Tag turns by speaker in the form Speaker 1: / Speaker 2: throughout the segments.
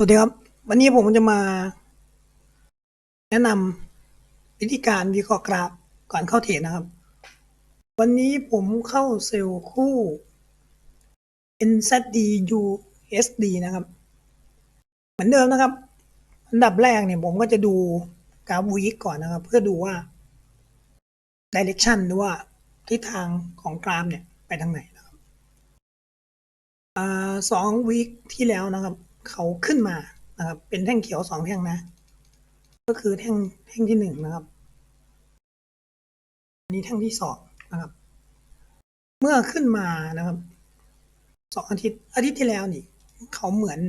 Speaker 1: สวัสดีครับ วันนี้ผมจะมา แนะนำวิธีการวิเคราะห์กราฟก่อนเข้าเทรดนะครับ วันนี้ผมเข้าเซลล์คู่ NZD USD นะครับ เหมือนเดิมนะครับ อันดับแรกเนี่ยผมก็จะดูกราฟวีคก่อนนะครับ เพื่อดูว่า direction หรือว่าทิศทางของกราฟเนี่ยไปทางไหนนะครับอ่าสองวีคที่แล้วนะครับ เขาขึ้นมานะครับ เป็นแท่งเขียวสองแท่งนะ ก็คือแท่งแท่งที่หนึ่งนะครับนี้แท่งที่สองนะครับ เมื่อขึ้นมานะครับสองอาทิตย์อาทิตย์ที่แล้วนี่ เขาเหมือน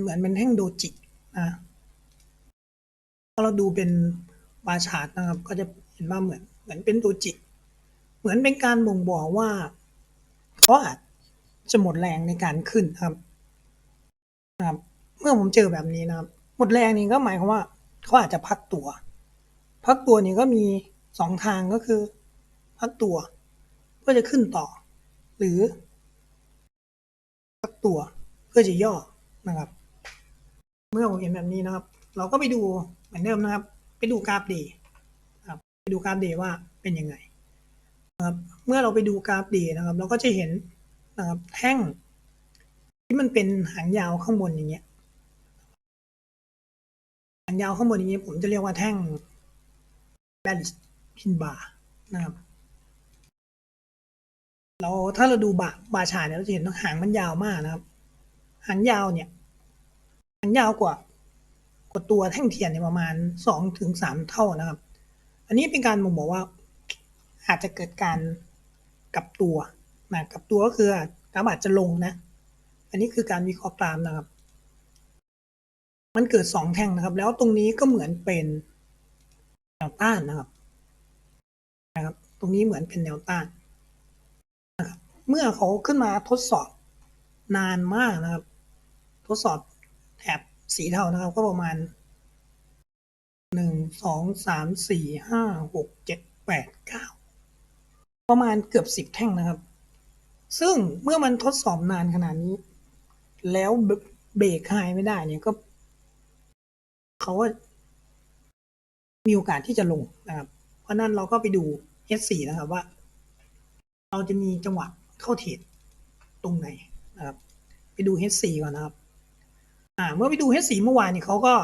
Speaker 1: เหมือนเป็นแท่งโดจินะถ้าเราดูเป็นบาชาร์ตนะครับ ก็จะเห็นว่าเหมือน เหมือนเป็นโดจิ เหมือนเป็นการบ่งบอกว่าเขาอาจ จะหมดแรงในการขึ้นครับนะครับ เมื่อผมเจอแบบนี้นะครับ หมดแรงนี่ก็หมายความว่าเขาอาจจะพักตัว พักตัวนี่ก็มีสองทางก็คือ พักตัวเพื่อจะขึ้นต่อ หรือ พักตัวเพื่อจะย่อนะครับ เมื่อผมเห็นแบบนี้นะครับ เราก็ไปดูเหมือนเดิมนะครับ ไปดูกราฟดย์นะครับไปดูกราฟเดย์ว่าเป็นยังไงครับเมื่อเราไปดูกราฟดย์นะครับ เราก็จะเห็น นะครับแท่ง ที่มันเป็นหางยาวข้างบนอย่างเงี้ยหางยาวข้างบนอย่างนี้ยผมจะเรียกว่าแท่ง b a l l i s pin bar นะครับเราถ้าเราดูบาบาชาเนี่ยเราจะเห็นว่าหางมันยาวมากนะครับ หางยาวเนี่ย หางยาวกว่ากว่าตัวแท่งเทียนเนี่ยประมาณสองถึงสามเท่านะครับ อันนี้เป็นการบ่งบอกว่าอาจจะเกิดการกลับตัว นะกับตัวก็คือกราฟอาจจะลงนะ อันนี้คือการวิเคราะห์กราฟนะครับ มันเกิดสองแท่งนะครับ แล้วตรงนี้ก็เหมือนเป็นแนวต้านนะครับนะครับ ตรงนี้เหมือนเป็นแนวต้านนะครับ เมื่อเขาขึ้นมาทดสอบนานมากนะครับ ทดสอบแถบสีเทานะครับ ก็ประมาณหนึ่งสองสามสี่ห้าหกเจ็ดแปดเก้าประมาณเกือบสิบแท่งนะครับ ซึ่งเมื่อมันทดสอบนานขนาดนี้ แล้วเบรกไฮไม่ได้เนี่ยก็เขาก็มีโอกาสที่จะลงนะครับ เพราะนั้นเราก็ไปดู S4 นะครับว่า เราจะมีจังหวะเข้าเทรดตรงไหนนะครับ ไปดู H4 ก่อนนะครับ อ่า เมื่อไปดู H4 เมื่อวานนี่เขาก็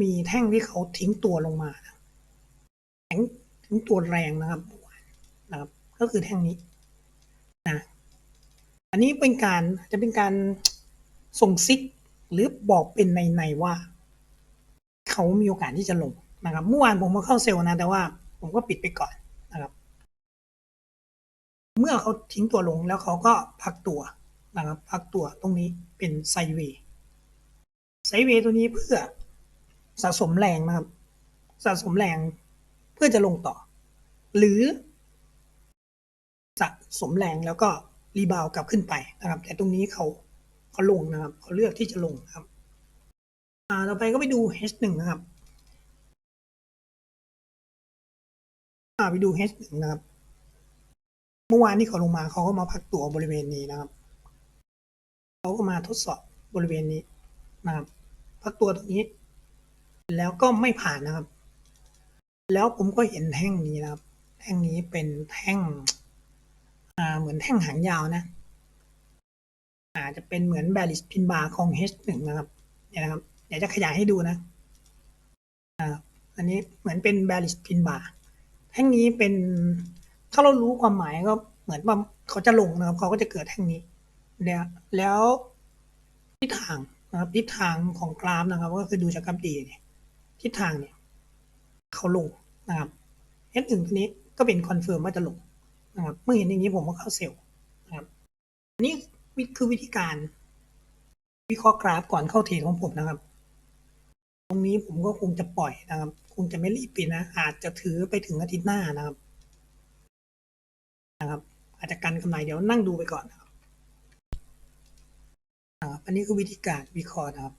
Speaker 1: มีแท่งที่เขาทิ้งตัวลงมาแท่งทิ้งตัวแรงนะครับเมื่อวานนะครับ ก็คือแท่งนี้นะ อันนี้เป็นการจะเป็นการส่งซิกหรือบอกเป็นในในว่า เขามีโอกาสที่จะลงนะครับ เมื่อวานผมก็เข้าเซลล์นะ แต่ว่าผมก็ปิดไปก่อนนะครับ เมื่อเขาทิ้งตัวลงแล้วเขาก็พักตัวนะครับพักตัวตรงนี้เป็นไซเวย์ไซเวย์ตัวนี้เพื่อสะสมแรงนะครับ สะสมแรงเพื่อจะลงต่อ หรือสะสมแรงแล้วก็ รีบาวกลับขึ้นไปนะครับ แต่ตรงนี้เขาเขาลงนะครับเขาเลือกที่จะลงครับ อ่าต่อไปก็ไปดู H1 นะครับอ่าไปดู H1 นะครับ เมื่อวานที่เขาลงมาเขาก็มาพักตัวบริเวณนี้นะครับเขาก็มาทดสอบบริเวณนี้นะครับ พักตัวตรงนี้ แล้วก็ไม่ผ่านนะครับ แล้วผมก็เห็นแท่งนี้นะครับ แท่งนี้เป็นแท่ง เหมือนแท่งหางยาวนะ อาจจะเป็นเหมือนแบลิสพินบาร์ของ H1 นะครับเนี่ยนะครับเดี๋ยวจะขยายให้ดูนะอ่าอันนี้เหมือนเป็นแบลิสพินบาร์แท่งนี้เป็นถ้าเรารู้ความหมายก็เหมือนว่าเขาจะลงนะครับ เขาก็จะเกิดแท่งนี้แล้วแล้วทิศทางนะครับทิศทางของกราฟนะครับ ก็คือดูจากกราฟดีเนี่ยทิศทางเนี่ย เขาลงนะครับ H1 ตัวนี้ก็เป็นคอนเฟิร์มว่าจะลง นะครับเมื่อเห็นอย่างนี้ผมก็เข้าเซลล์นะครับอันนี้คือวิธีการ วิเคราะห์กราฟก่อนเข้าเทรดของผมนะครับ ตรงนี้ผมก็คงจะปล่อยนะครับ คงจะไม่รีบปิดนะ อาจจะถือไปถึงอาทิตย์หน้านะครับ นะครับ อาจจะกันกำไรเดี๋ยวนั่งดูไปก่อนนะครับนะครับอันนี้คือวิธีการวิเคราะห์นะครับ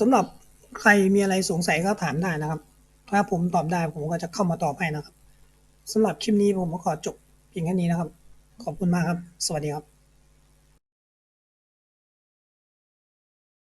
Speaker 1: สำหรับใครมีอะไรสงสัยก็ถามได้นะครับ ถ้าผมตอบได้ผมก็จะเข้ามาตอบให้นะครับสำหรับคลิปนี้ผมก็ขอจบเพียงแค่นี้นะครับ ขอบคุณมากครับ สวัสดีครับ